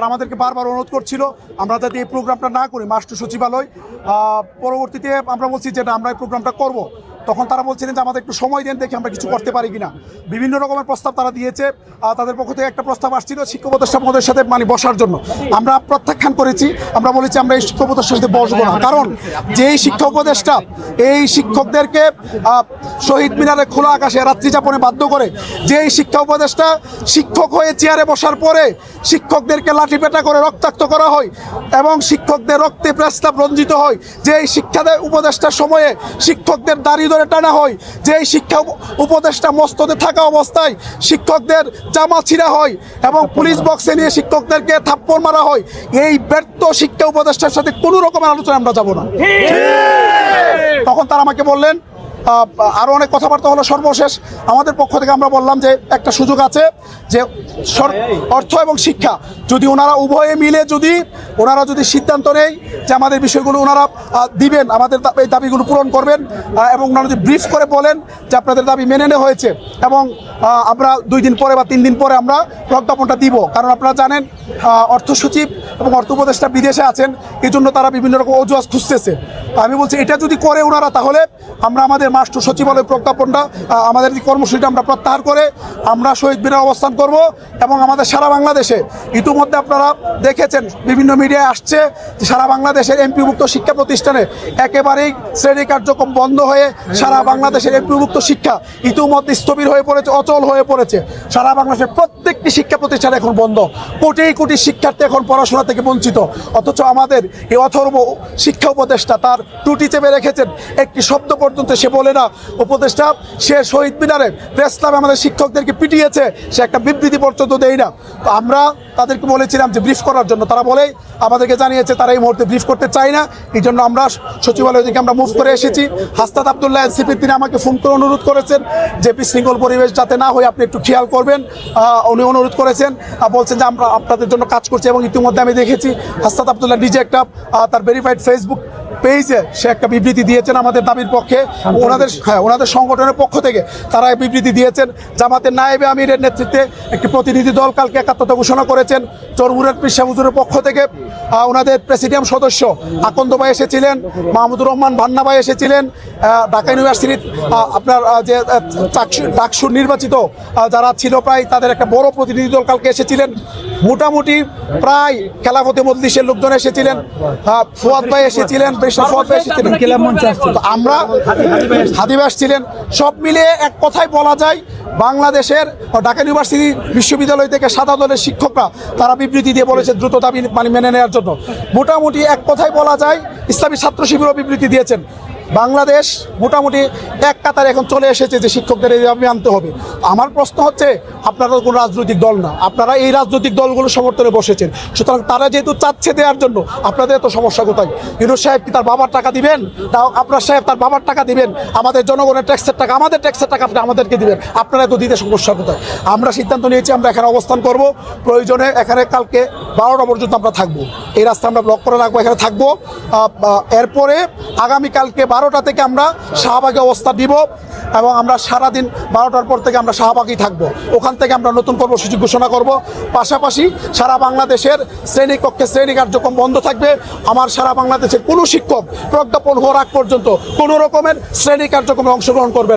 তারা আমাদেরকে বারবার অনুরোধ করছিল, আমরা যাতে এই প্রোগ্রামটা না করি। মাস্টার সচিবালয় পরবর্তীতে আমরা বলছি যে আমরা এই প্রোগ্রামটা করব। তখন তারা বলছিলেন যে আমাদের একটু সময় দেন, দেখি আমরা কিছু করতে পারি কিনা। বিভিন্ন রকমের প্রস্তাব তারা দিয়েছে তাদের পক্ষ থেকে একটা প্রস্তাব আসছিল শিক্ষক মহোদয়ের সাথে মানে বসার জন্য। আমরা প্রত্যাখ্যান করেছি, আমরা বলেছি আমরা এই শিক্ষক উপদেষ্টার সাথে বসবো না। কারণ যেই শিক্ষক উপদেষ্টা, এই শিক্ষকদেরকে শহীদ মিনারে খোলা আকাশে রাত্রি যাপনে বাধ্য করে, যেই শিক্ষা উপদেষ্টা শিক্ষক হয়ে চেয়ারে বসার পরে শিক্ষকদেরকে লাঠিপেটা করে রক্তাক্ত করা হয় এবং শিক্ষকদের রক্তে প্রস্তাব রঞ্জিত হয়, যেই শিক্ষা দে- উপদেষ্টার সময়ে শিক্ষকদের দাড়ি ধরে টানা হয় যেই শিক্ষা উপ- উপদেষ্টা মস্তদে থাকা অবস্থায় শিক্ষকদের জামা ছিঁড়া হয় এবং পুলিশ বক্সে নিয়ে শিক্ষকদেরকে থাপ্পড় মারা হয় এই ব্যর্থ শিক্ষা উপদেষ্টার সাথে কোনো রকমের আলোচনা আমরা যাব না। তখন তারা আমাকে বললেন আহ, আরও অনেক কথাবার্তা হলো সর্বশেষ। আমাদের পক্ষ থেকে আমরা বললাম যে একটা সুযোগ আছে যে অর্থ এবং শিক্ষা। যদি ওনারা উভয়ে মিলে যদি ওনারা যদি সিদ্ধান্ত নেয় যে আমাদের বিষয়গুলো ওনারা দিবেন আমাদের এই দাবিগুলো পূরণ করবেন এবং ওনারা যদি ব্রিফ করে বলেন যে আপনাদের দাবি মেনে নেওয়া হয়েছে এবং আমরা দুই দিন পরে বা তিন দিন পরে আমরা প্রজ্ঞাপনটা দিব। কারণ আপনারা জানেন অর্থ সচিব এবং অর্থ উপদেষ্টা বিদেশে আছেন এই জন্য তারা বিভিন্ন রকম অজুহাত খুঁজতেছে। আমি বলছি এটা যদি করে ওনারা তাহলে আমরা আমাদের মাস্টার সচিবালয় প্রজ্ঞাপনটা আমাদের এই কর্মসূচিটা আমরা প্রত্যাহার করে আমরা শহীদ মিনারে অবস্থান করব এবং আমাদের সারা বাংলাদেশে, ইতিমধ্যে আপনারা দেখেছেন, বিভিন্ন মিডিয়ায় আসছে সারা বাংলাদেশের এমপিভুক্ত শিক্ষা প্রতিষ্ঠানে একেবারেই শ্রেণি কার্যক্রম বন্ধ হয়ে সারা বাংলাদেশের এমপিভুক্ত শিক্ষা ইতিমধ্যে স্থবির হয়ে পড়েছে, অচল হয়ে পড়েছে। সারা বাংলাদেশের প্রত্যেকটি শিক্ষা প্রতিষ্ঠান এখন বন্ধ। কোটি কোটি শিক্ষার্থী এখন পড়াশোনা থেকে বঞ্চিত। অথচ আমাদের এই অথর্ব শিক্ষা উপদেষ্টা তার টুটি চেপে রেখেছেন, একটি শব্দ পর্যন্ত সে বলে না। উপদেষ্টা সে শহীদ মিনারে প্রেস ক্লাবে আমাদের শিক্ষকদেরকে পিটিয়েছে। সে একটা বিবৃতি পর্যন্ত দেয় না। তো আমরা তাদেরকে বলেছিলাম যে ব্রিফ করার জন্য। তারা বলে, আমাদেরকে জানিয়েছে তারা এই মুহূর্তে ব্রিফ করতে চায় না। এই জন্য আমরা সচিবালয় থেকে আমরা মুভ করে এসেছি। হাস্তাদ আবদুল্লাহ এনসিপি তিনি আমাকে ফোন করে অনুরোধ করেছেন যে বিশৃঙ্খল পরিবেশ যাতে না হয়, আপনি একটু খেয়াল করবেন। উনি অনুরোধ করেছেন বলছেন যে আমরা আপনাদের জন্য কাজ করছি এবং ইতিমধ্যে আমি দেখেছি হাস্তাদ আবদুল্লাহ নিজে একটা তার ভেরিফাইড ফেসবুক পেজে সে একটা বিবৃতি দিয়েছেন আমাদের দাবির পক্ষে। ওনাদের হ্যাঁ ওনাদের সংগঠনের পক্ষ থেকে তারা বিবৃতি দিয়েছেন। জামাতের নায়েবে আমিরের নেতৃত্বে একটি প্রতিনিধি দল কালকে একাত্মতা ঘোষণা করেছেন। চরমুরের পিসা হুজুরের পক্ষ থেকে ওনাদের প্রেসিডিয়াম সদস্য আকন্দ ভাই এসেছিলেন মাহমুদুর রহমান ভান্না ভাই এসেছিলেন ঢাকা ইউনিভার্সিটির আপনার যে ডাকসুর নির্বাচিত যারা ছিল প্রায় তাদের একটা বড় প্রতিনিধি দল কালকে এসেছিলেন। মোটামুটি প্রায় খেলাফতে মজলিসের লোকজন এসেছিলেন ফুয়াদ ভাই এসেছিলেন ফুয়াদ ভাই এসেছিলেন। আমরা হাদিবাস ছিলেন সব মিলিয়ে এক কথায় বলা যায় বাংলাদেশের ঢাকা ইউনিভার্সিটি বিশ্ববিদ্যালয় থেকে সাদা দলের শিক্ষকরা তারা বিবৃতি দিয়ে বলেছে দ্রুত দাবি মানে মেনে নেওয়ার জন্য। মোটামুটি এক কথায় বলা যায় ইসলামী ছাত্র শিবিরও বিবৃতি দিয়েছেন। বাংলাদেশ মোটামুটি এক কাতারে এখন চলে এসেছে যে শিক্ষকদের এই দাবি আনতে হবে। আমার প্রশ্ন হচ্ছে, আপনারা কোনো রাজনৈতিক দল না, আপনারা এই রাজনৈতিক দলগুলো সমর্থনে বসেছেন। সুতরাং তারা যেহেতু চাচ্ছে দেওয়ার জন্য, আপনাদের তো সমস্যা কোথায়? ইউনুস সাহেব কি তার বাবার টাকা দিবেন? তাও আপনার সাহেব তার বাবার টাকা দিবেন? আমাদের জনগণের ট্যাক্সের টাকা, আমাদের ট্যাক্সের টাকা আপনি আমাদেরকে দিবেন। আপনারা তো দিতে সমস্যা কোথায়? আমরা সিদ্ধান্ত নিয়েছি, আমরা এখানে অবস্থান করব। প্রয়োজনে এখানে কালকে বারোটা পর্যন্ত আমরা থাকব। এই রাস্তা আমরা ব্লক করে রাখব, এখানে থাকব। এরপরে আগামীকালকে বারোটা থেকে আমরা শাহবাগে অবস্থা দিব এবং আমরা সারাদিন বারোটার পর থেকে আমরা শাহবাগেই থাকব। ওখান থেকে আমরা নতুন কর্মসূচি ঘোষণা করব। পাশাপাশি সারা বাংলাদেশের শ্রেণীকক্ষে শ্রেণি কার্যক্রম বন্ধ থাকবে। আমার সারা বাংলাদেশের কোনো শিক্ষক প্রজ্ঞাপন হওয়ার আগ পর্যন্ত কোনো রকমের শ্রেণি কার্যক্রমে অংশগ্রহণ করবে।